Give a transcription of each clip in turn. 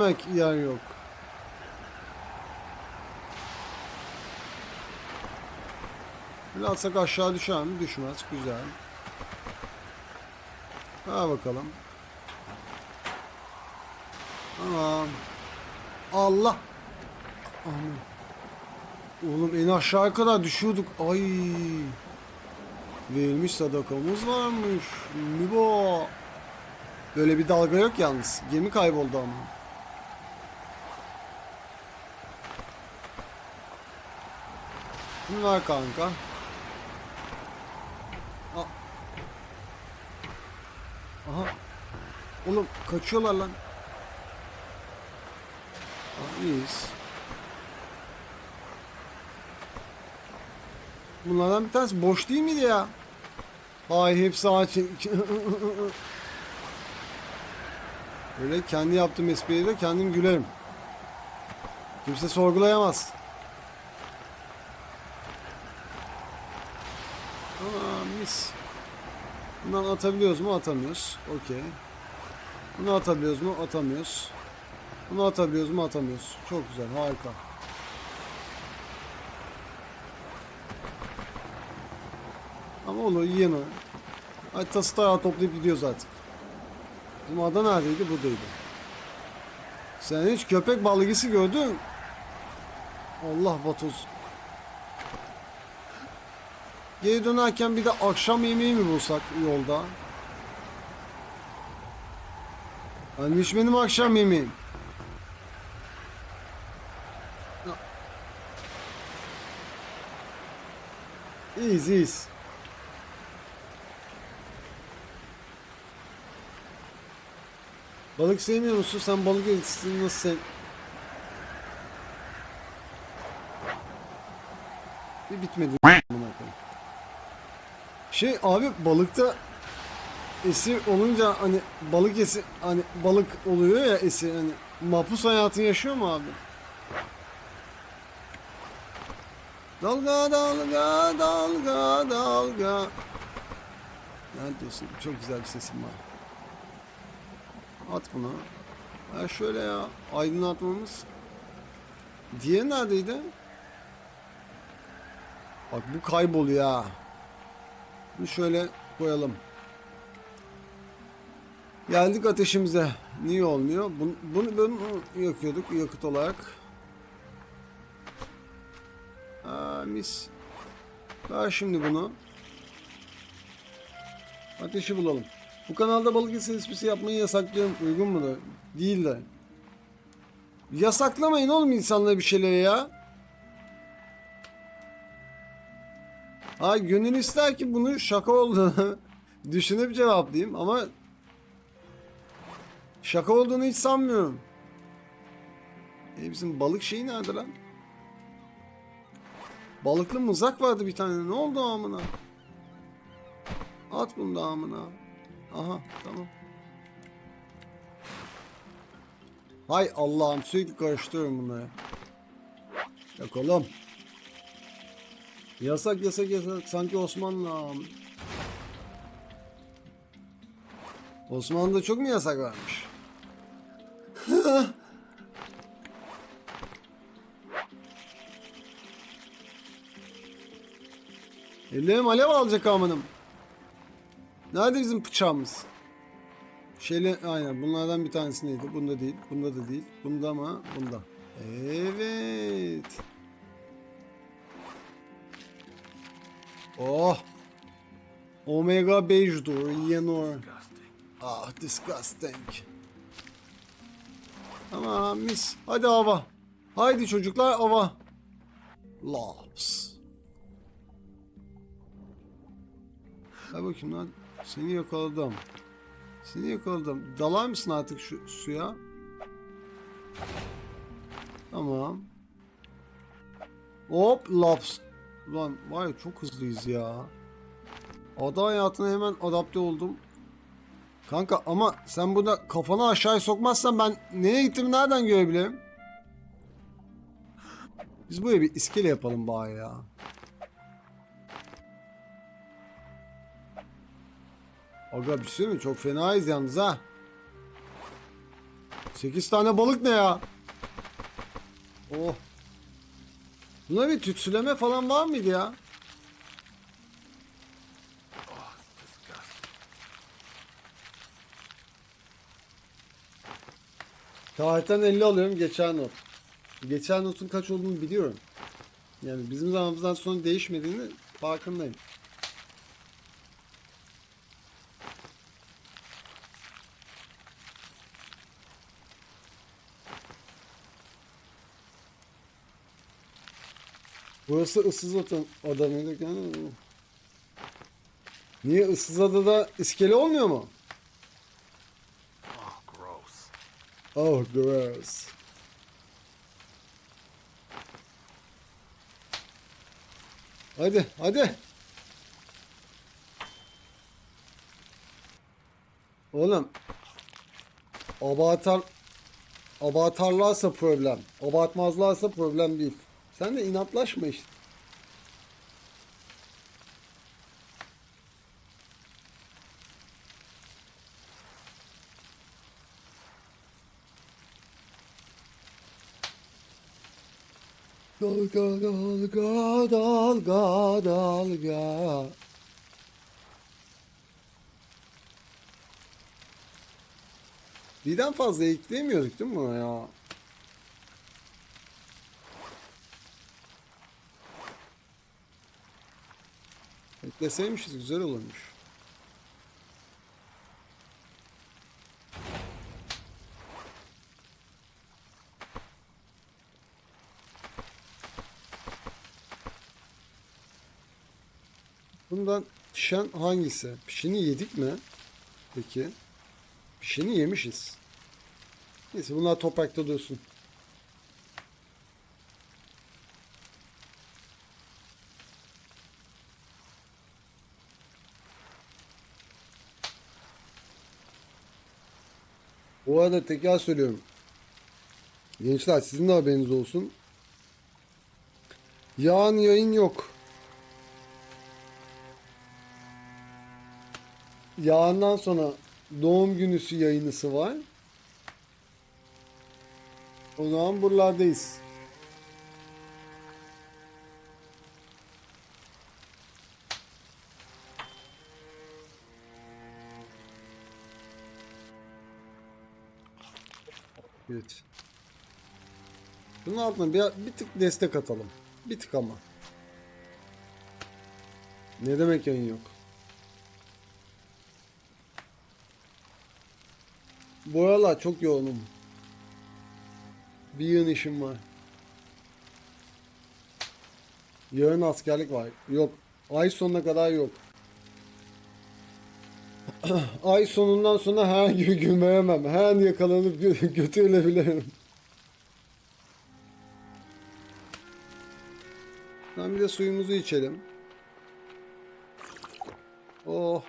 demek yer yok. Atsak aşağı düşer mi? Düşmez. Güzel. Ha bakalım. Tamam. Allah. Aman. Oğlum en aşağıya kadar düşüyorduk. Ay. Verilmiş sadakamız varmış. Mübo. Böyle bir dalga yok yalnız. Gemi kayboldu ama. Bunu ver kanka. A- Aha. Oğlum kaçıyorlar lan. Aa. Bunlardan bir tanesi boş değil miydi ya? Ay hepsi ağaç. Öyle kendi yaptığım espriye de kendim gülerim. Kimse sorgulayamaz. Aa, mis. Bundan atabiliyoruz mu? Atamıyoruz. Okey. Bunu atabiliyoruz mu? Atamıyoruz. Bunu atabiliyoruz mu? Atamıyoruz. Çok güzel. Harika. Ama olur yiyen o. Hadi tası tarağı toplayıp gidiyoruz artık. Bizim ada neredeydi? Buradaydı. Sen hiç köpek balıgısı gördün? Allah vatoz. Geri dönerken bir de akşam yemeği mi bulsak yolda? Halbuki benim akşam yemeğim. İyiyiz iyiyiz. Balık sevmiyor musun? Sen balık yetiştiğini nasıl sev... Bir bitmedi. Şey abi balıkta esir olunca hani balık esir hani balık oluyor ya esir hani mahpus hayatını yaşıyor mu abi? Dalga dalga dalga dalga. Ne diyorsun? Çok güzel bir sesin var. At bunu. Ha şöyle ya aydınlatmamız. Diğeri neredeydi? Bak bu kayboluyor ha. Şöyle koyalım. Geldik ateşimize. Niye olmuyor? Bunu, bunu, bunu yakıyorduk yakıt olarak. Aa, mis. Ver şimdi bunu. Ateşi bulalım. Bu kanalda balık esprisi yapmayı yasaklıyorum. Uygun mu da? Değil de. Yasaklamayın oğlum insanlara bir şeyleri ya. Ha gönül ister ki bunu şaka olduğunu düşünüp cevaplayayım ama şaka olduğunu hiç sanmıyorum. E bizim balık şeyi nerede lan? Balıklı mızrak vardı bir tane. Ne oldu amına? At bunu da amına. Aha tamam. Hay Allah'ım sürekli karıştırıyorum bunları. Yakalım. Yasak yasak yasak sanki Osmanlı Osmanlı'da çok mu yasak varmış? Ellerim alev alacak amınım. Nerede bizim bıçağımız? Şeyle aynen bunlardan bir tanesi neydi? Bunda değil. Bunda da değil. Bunda mı? Bunda. Evet. Oh. Omega Bejdur, Yenor. Ah disgusting. Tamam mis. Hadi hava. Haydi çocuklar hava. Loves. Ha bakayım lan. Seni yakaladım. Seni yakaladım. Dalar mısın artık şu suya? Tamam. Hop laps. Ulan vay çok hızlıyız ya. Ada hayatına hemen adapte oldum. Kanka ama sen burada kafanı aşağıya sokmazsan ben nereye gittim nereden görebilirim? Biz buraya bir iskele yapalım bari ya. Aga bir şey mi? Çok fenayız yalnız ha. 8 tane balık ne ya? Oh. Buna bir tütsüleme falan var mıydı ya? Tarihten 50 alıyorum geçen not. Geçen notun kaç olduğunu biliyorum. Yani bizim zamanımızdan sonra değişmediğini farkındayım. Burası ıssız adam, adamıydı. Yani, niye ıssız adada iskele olmuyor mu? Oh, gross. Oh gross. Hadi hadi. Oğlum. Abartar abartarlarsa problem. Abartmazlarsa problem değil. Sen de inatlaşma işte. Dalga dalga dalga dalga. Birden fazla ekleyemiyorduk değil mi buna ya? Ekleseymişiz güzel olurmuş. Bundan pişen hangisi? Pişeni yedik mi? Peki. Pişeni yemişiz. Neyse bunlar toprakta dursun. Bu arada tekrar söylüyorum. Gençler sizin de haberiniz olsun. Yarın yayın yok. Yarından sonra doğum günüsü yayınısı var. O zaman buralardayız. Evet. Bunun altına bir, bir tık destek atalım. Bir tık ama. Ne demek yayın yok? Bu aralar çok yoğunum. Bir yığın işim var. Yarın askerlik var. Yok. Ay sonuna kadar yok. Ay sonundan sonra bir gün veremem. Her an yakalanıp gö- götürülebilirim. Ben bir de suyumuzu içelim. Oh.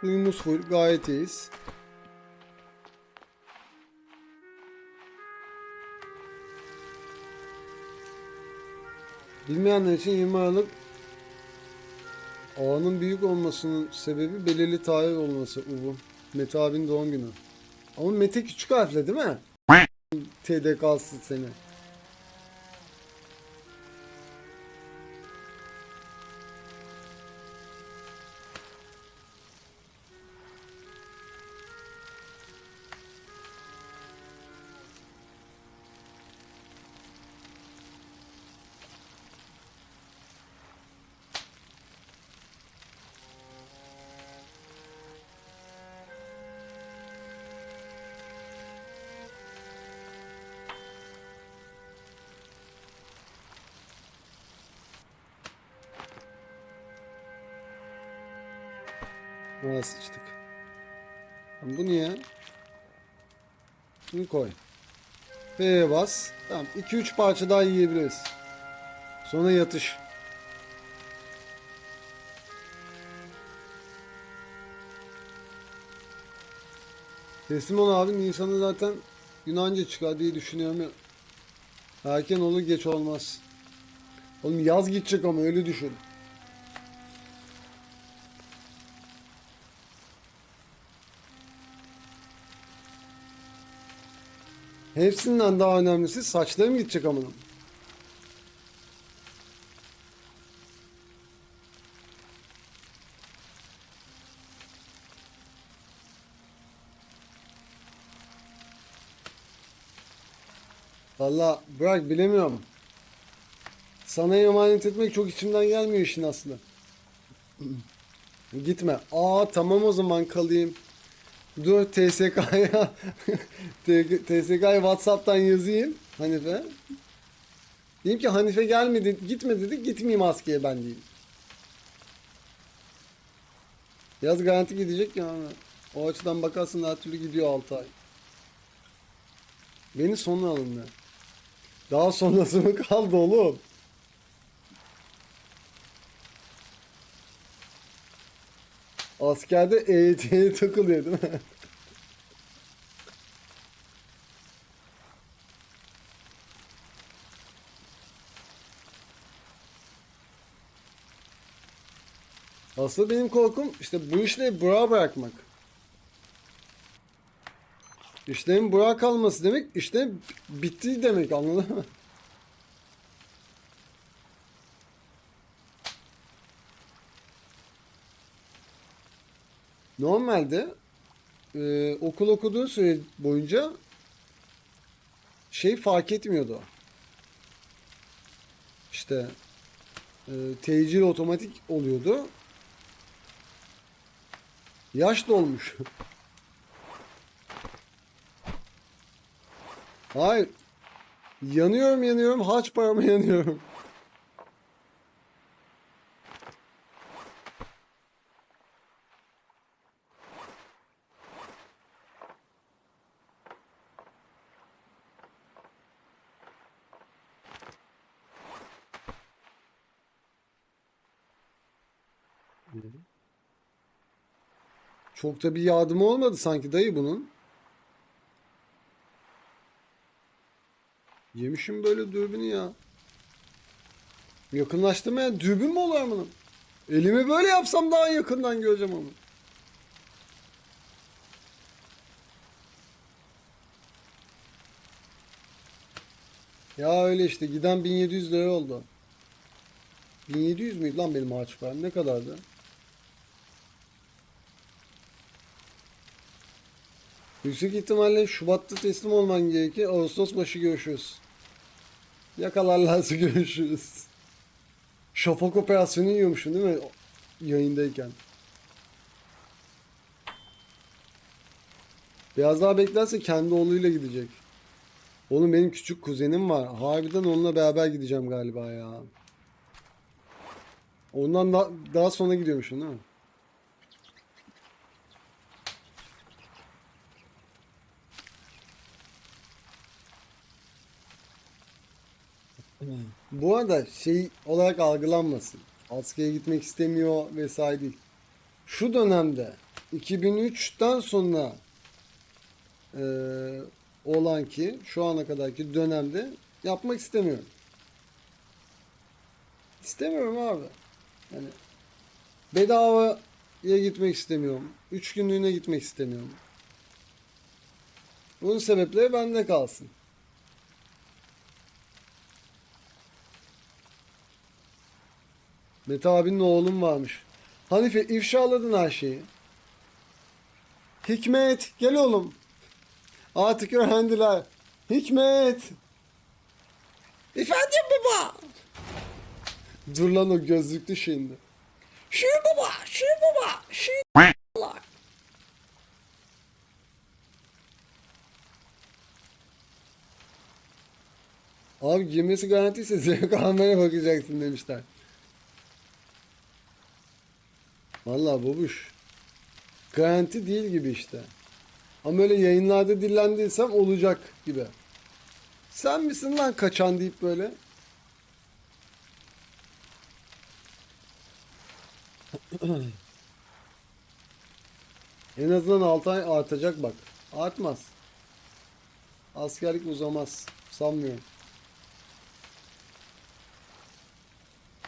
Suyumuz full. Gayet iyiyiz. Bilmeyenler için 20 Aralık Ağanın büyük olmasının sebebi belirli tarih olması Uvu. Mete abinin doğum günü. Ama Mete küçük harfle değil mi? TDK'sı seni. Buna sıçtık. Bu niye? Bunu koy. B'ye bas. Tamam 2-3 parça daha yiyebiliriz. Sonra yatış. Teslim ol abi. Nisan'ı zaten gün anca çıkar diye düşünüyorum. Erken olur geç olmaz. Oğlum yaz gidecek ama öyle düşün. Hepsinden daha önemlisi saçlarım gidecek amına. Valla bırak bilemiyorum. Sana emanet etmek çok içimden gelmiyor işin aslında. Gitme. Aa tamam o zaman kalayım. Dur TSK'ya TSK'ya Whatsapp'tan yazayım Hanife. Diyeyim ki Hanife gelmedi, gitme dedi, gitmeyeyim askeye ben diyeyim. Yaz garanti gidecek ya. O açıdan bakarsın her türlü gidiyor 6 ay. Beni sonra alın ya. Daha sonrası mı kaldı oğlum? Askerde EYT'ye takılıyor değil mi? Aslında benim korkum işte bu işleri buğa bırakmak. İşlerin buğa kalması demek işte bitti demek anladın mı? Normalde e, okul okuduğu süre boyunca şey fark etmiyordu. İşte e, tecil otomatik oluyordu. Yaş dolmuş. Hayır. Yanıyorum yanıyorum haç parama yanıyorum. Çok da bir yardımı olmadı sanki dayı bunun. Yemişim böyle dürbünü ya. Yakınlaştırmaya dürbün mü olur bunun? Elimi böyle yapsam daha yakından göreceğim onu. Ya öyle işte giden 1700 lira oldu. 1700 müydü lan benim ağaç param? Ne kadardı? Yüksek ihtimalle Şubat'ta teslim olman gerekir. Ağustos başı görüşürüz. Yakalarlarsa görüşürüz. Şafak operasyonu yiyormuşsun değil mi? Yayındayken. Biraz daha beklerse kendi oğluyla gidecek. Oğlum benim küçük kuzenim var. Harbiden onunla beraber gideceğim galiba ya. Ondan da, daha sonra gidiyormuşsun değil mi? Bu arada şey olarak algılanmasın. Askere gitmek istemiyor vesaire değil. Şu dönemde 2003'ten sonra e, olan ki şu ana kadarki dönemde yapmak istemiyorum. İstemiyorum abi. Yani bedavaya gitmek istemiyorum. Üç günlüğüne gitmek istemiyorum. Bunun sebepleri bende kalsın. Mete abinin oğlum varmış. Hanife ifşaladın her şeyi. Hikmet gel oğlum. Artık öğrendiler. Hikmet. Efendim baba. Dur lan o gözlüklü şimdi. Şu baba, şu baba, şu Allah. Abi girmesi garantiyse zevk almaya bakacaksın demişler. Vallahi babuş. Garanti değil gibi işte. Ama öyle yayınlarda dillendiysem olacak gibi. Sen misin lan kaçan deyip böyle? en azından 6 ay artacak bak. Artmaz. Askerlik uzamaz. Sanmıyorum.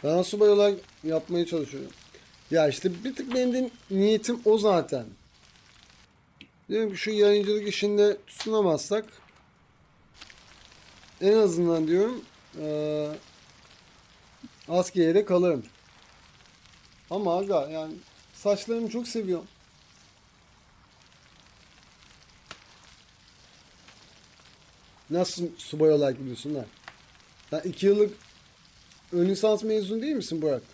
Ben subay olarak yapmaya çalışıyorum. Ya işte bir tık benim de niyetim o zaten. Diyorum ki şu yayıncılık işinde tutunamazsak en azından diyorum eee askeriye kalırım. Ama aga yani saçlarımı çok seviyorum. Nasıl subay olarak gidiyorsun lan? Sen iki yıllık ön lisans mezun değil misin Burak?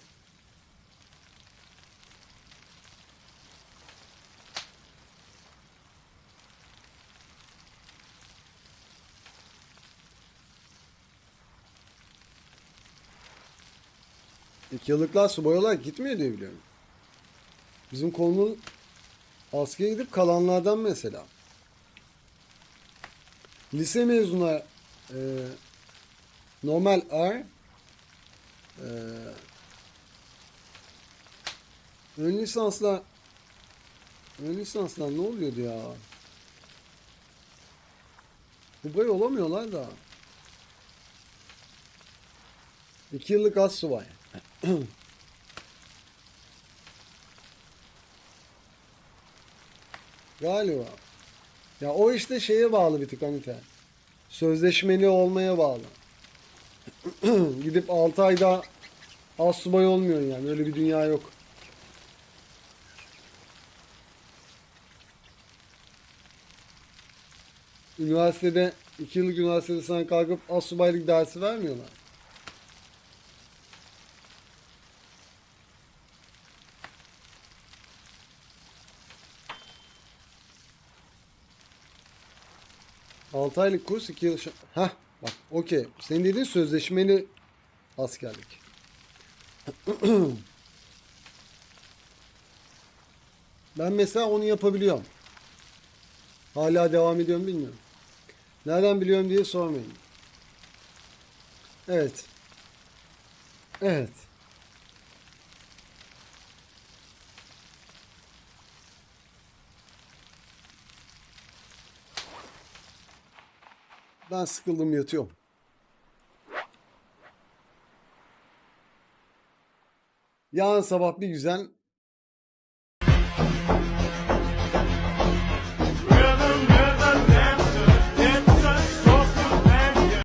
Yıllıklar subay olarak gitmiyor diye biliyorum. Bizim konu askere gidip kalanlardan mesela. Lise mezuna e, normal R e, ön lisansla ön lisanslar ne oluyordu ya? Subay olamıyorlar da. İki yıllık az subay. Galiba. Ya o işte şeye bağlı bir tık Anita. Sözleşmeli olmaya bağlı. Gidip 6 ayda az subay olmuyor yani. Öyle bir dünya yok. Üniversitede 2 yıllık üniversitede sana kalkıp az subaylık dersi vermiyorlar. Altı aylık kurs 2 yıl... Hah bak okey. Senin dediğin sözleşmeli askerlik. ben mesela onu yapabiliyorum. Hala devam ediyorum bilmiyorum. Nereden biliyorum diye sormayın. Evet. Evet. Ben sıkıldım yatıyorum. Yarın sabah bir güzel